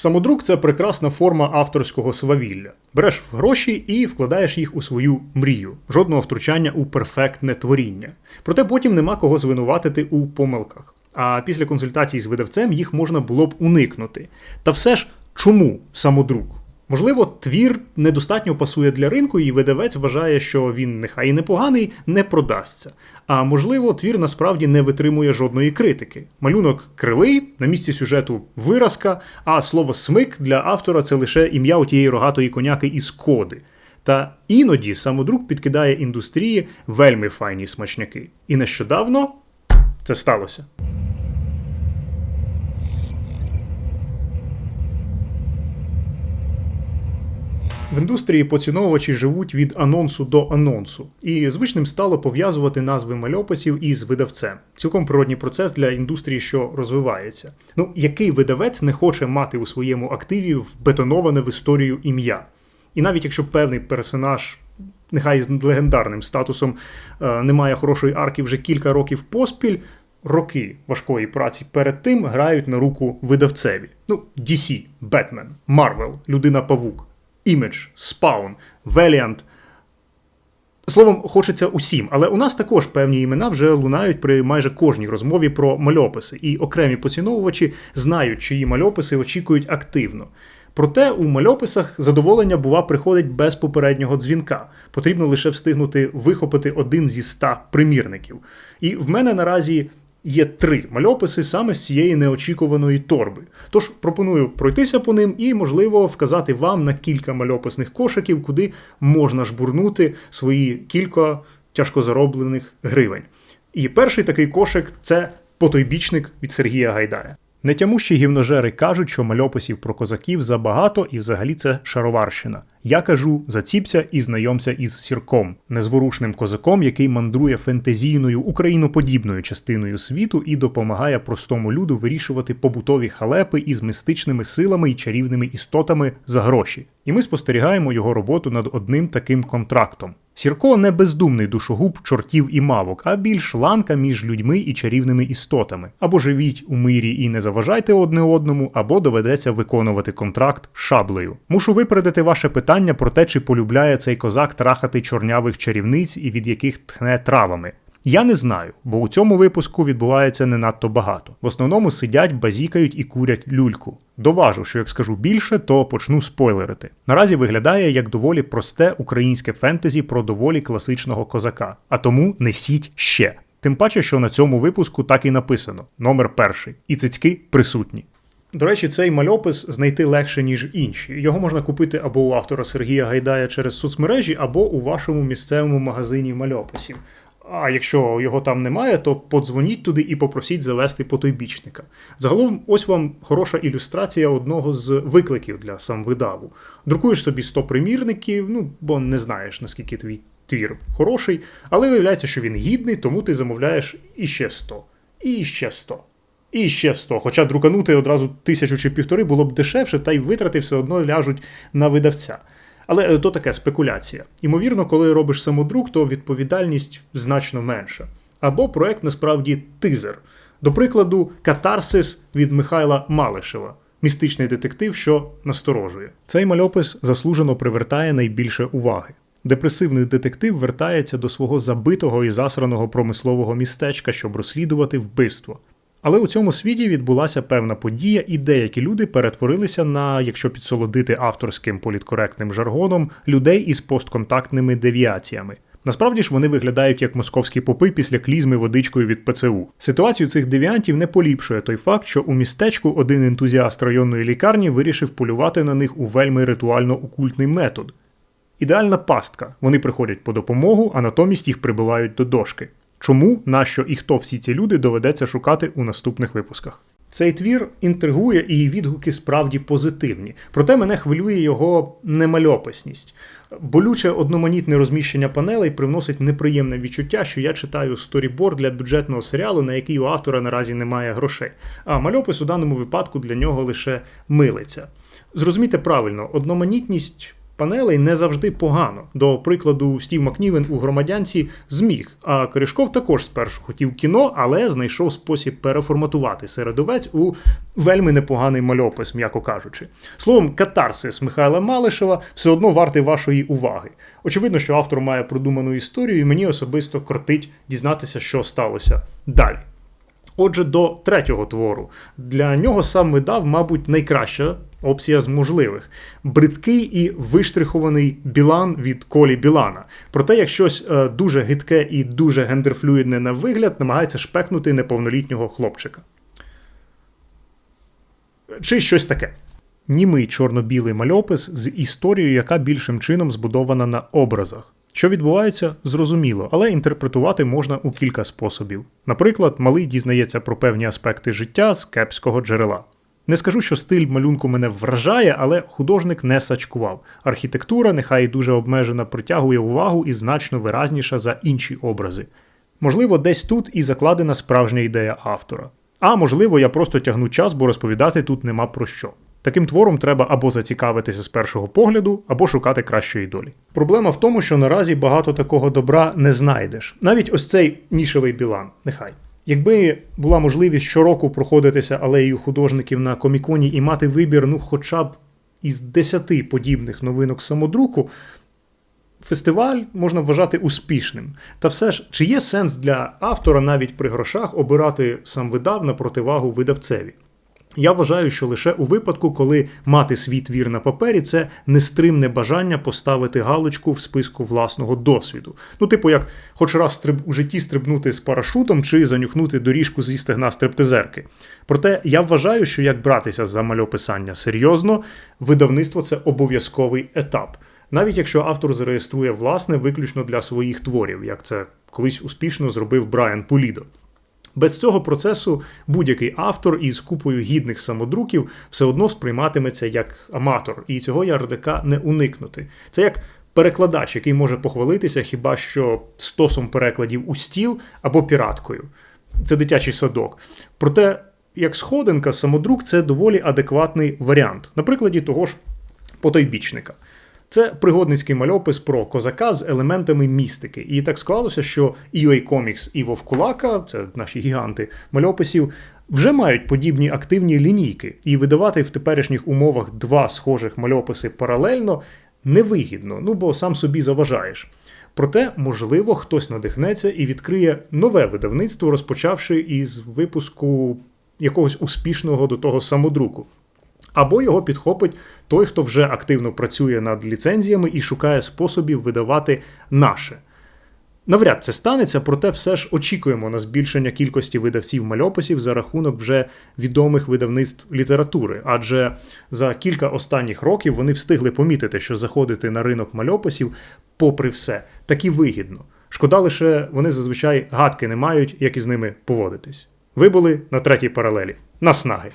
Самодрук це прекрасна форма авторського свавілля. Береш гроші і вкладаєш їх у свою мрію, жодного втручання у перфектне творіння. Проте потім нема кого звинуватити у помилках. А після консультацій з видавцем їх можна було б уникнути. Та все ж чому самодрук? Можливо, твір недостатньо пасує для ринку, і видавець вважає, що він нехай і непоганий, не продасться. А можливо, твір насправді не витримує жодної критики. Малюнок кривий, на місці сюжету виразка, а слово смик для автора це лише ім'я у тієї рогатої коняки із коди. Та іноді самодрук підкидає індустрії вельми файні смачняки. І нещодавно це сталося. В індустрії поціновувачі живуть від анонсу до анонсу, і звичним стало пов'язувати назви мальописів із видавцем. Цілком природній процес для індустрії, що розвивається. Ну, який видавець не хоче мати у своєму активі вбетоноване в історію ім'я? І навіть якщо певний персонаж, нехай з легендарним статусом, е, не має хорошої арки вже кілька років поспіль. Роки важкої праці перед тим грають на руку видавцеві. Ну, DC, Бетмен, Марвел, Людина Павук. Image, Spawn, Valiant. Словом, хочеться усім, але у нас також певні імена вже лунають при майже кожній розмові про мальописи, і окремі поціновувачі знають, чиї мальописи очікують активно. Проте у мальописах задоволення, бува, приходить без попереднього дзвінка. Потрібно лише встигнути вихопити один зі ста примірників. І в мене наразі Є три мальописи саме з цієї неочікуваної торби. Тож пропоную пройтися по ним і, можливо, вказати вам на кілька мальописних кошиків, куди можна жбурнути свої кілька тяжкозароблених гривень. І перший такий кошик це потойбічник від Сергія Гайдая. Нетямущі гівножери кажуть, що мальописів про козаків забагато і взагалі це шароварщина. Я кажу, заціпся і знайомся із сірком, незворушним козаком, який мандрує фентезійною україноподібною частиною світу і допомагає простому люду вирішувати побутові халепи із мистичними силами і чарівними істотами за гроші. І ми спостерігаємо його роботу над одним таким контрактом. Сірко не бездумний душогуб чортів і мавок, а більш ланка між людьми і чарівними істотами. Або живіть у мирі і не заважайте одне одному, або доведеться виконувати контракт шаблею. Мушу випередити ваше питання про те, чи полюбляє цей козак трахати чорнявих чарівниць і від яких тхне травами. Я не знаю, бо у цьому випуску відбувається не надто багато. В основному сидять, базікають і курять люльку. Доважу, що як скажу більше, то почну спойлерити. Наразі виглядає як доволі просте українське фентезі про доволі класичного козака. А тому несіть ще. Тим паче, що на цьому випуску так і написано: номер перший. І цицьки присутні. До речі, цей мальопис знайти легше, ніж інші. Його можна купити або у автора Сергія Гайдая через соцмережі, або у вашому місцевому магазині мальописів. А якщо його там немає, то подзвоніть туди і попросіть завести потойбічника. Загалом, ось вам хороша ілюстрація одного з викликів для самвидаву. Друкуєш собі 100 примірників, ну бо не знаєш, наскільки твій твір хороший, але виявляється, що він гідний, тому ти замовляєш іще 100, і ще 100. І ще 100. Хоча друканути одразу тисячу чи півтори було б дешевше, та й витрати все одно ляжуть на видавця. Але е, то таке спекуляція. Імовірно, коли робиш самодрук, то відповідальність значно менша. Або проект насправді тизер. До прикладу, катарсис від Михайла Малишева. Містичний детектив, що насторожує. Цей мальопис заслужено привертає найбільше уваги. Депресивний детектив вертається до свого забитого і засраного промислового містечка, щоб розслідувати вбивство. Але у цьому світі відбулася певна подія, і деякі люди перетворилися на, якщо підсолодити авторським політкоректним жаргоном, людей із постконтактними девіаціями. Насправді ж вони виглядають як московські попи після клізми водичкою від ПЦУ. Ситуацію цих девіантів не поліпшує той факт, що у містечку один ентузіаст районної лікарні вирішив полювати на них у вельми ритуально-окультний метод. Ідеальна пастка. Вони приходять по допомогу, а натомість їх прибивають до дошки. Чому, нащо і хто всі ці люди доведеться шукати у наступних випусках? Цей твір інтригує і відгуки справді позитивні, проте мене хвилює його немальописність. Болюче одноманітне розміщення панелей привносить неприємне відчуття, що я читаю сторіборд для бюджетного серіалу, на який у автора наразі немає грошей. А мальопис у даному випадку для нього лише милиться. Зрозумійте правильно, одноманітність панелей не завжди погано. До прикладу, Стів Макнівен у громадянці зміг. А Корішков також спершу хотів кіно, але знайшов спосіб переформатувати середовець у вельми непоганий мальопис, м'яко кажучи. Словом, катарсис Михайла Малишева все одно вартий вашої уваги. Очевидно, що автор має продуману історію, і мені особисто кортить дізнатися, що сталося далі. Отже, до третього твору. Для нього сам видав, мабуть, найкраща опція з можливих: бридкий і виштрихований білан від Колі Білана. Проте, як щось е, дуже гидке і дуже гендерфлюїдне на вигляд, намагається шпекнути неповнолітнього хлопчика. Чи щось таке. Німий чорно-білий мальопис з історією, яка більшим чином збудована на образах. Що відбувається, зрозуміло, але інтерпретувати можна у кілька способів. Наприклад, малий дізнається про певні аспекти життя з кепського джерела. Не скажу, що стиль малюнку мене вражає, але художник не сачкував. Архітектура, нехай і дуже обмежена, притягує увагу і значно виразніша за інші образи. Можливо, десь тут і закладена справжня ідея автора. А можливо, я просто тягну час, бо розповідати тут нема про що. Таким твором треба або зацікавитися з першого погляду, або шукати кращої долі. Проблема в тому, що наразі багато такого добра не знайдеш. Навіть ось цей нішевий білан, нехай. Якби була можливість щороку проходитися алеєю художників на коміконі і мати вибір, ну хоча б із десяти подібних новинок самодруку, фестиваль можна вважати успішним. Та все ж, чи є сенс для автора навіть при грошах обирати сам видав на противагу видавцеві? Я вважаю, що лише у випадку, коли мати свій твір на папері, це нестримне бажання поставити галочку в списку власного досвіду. Ну, типу, як хоч раз стриб... у житті стрибнути з парашутом чи занюхнути доріжку зі стегна стриптизерки. Проте я вважаю, що як братися за мальописання серйозно, видавництво це обов'язковий етап. Навіть якщо автор зареєструє власне виключно для своїх творів, як це колись успішно зробив Брайан Полідо. Без цього процесу будь-який автор із купою гідних самодруків все одно сприйматиметься як аматор, і цього ярлика не уникнути. Це як перекладач, який може похвалитися хіба що стосом перекладів у стіл або піраткою. Це дитячий садок. Проте, як сходинка, самодрук це доволі адекватний варіант, на прикладі того ж потойбічника. Це пригодницький мальопис про козака з елементами містики. І так склалося, що EA Comics і Вовкулака, це наші гіганти мальописів, вже мають подібні активні лінійки, і видавати в теперішніх умовах два схожих мальописи паралельно невигідно, ну бо сам собі заважаєш. Проте, можливо, хтось надихнеться і відкриє нове видавництво, розпочавши із випуску якогось успішного до того самодруку. Або його підхопить той, хто вже активно працює над ліцензіями і шукає способів видавати наше. Навряд це станеться, проте все ж очікуємо на збільшення кількості видавців мальописів за рахунок вже відомих видавництв літератури, адже за кілька останніх років вони встигли помітити, що заходити на ринок мальописів, попри все, таки вигідно. Шкода лише вони зазвичай гадки не мають, як із ними поводитись. Ви були на третій паралелі. Наснаги!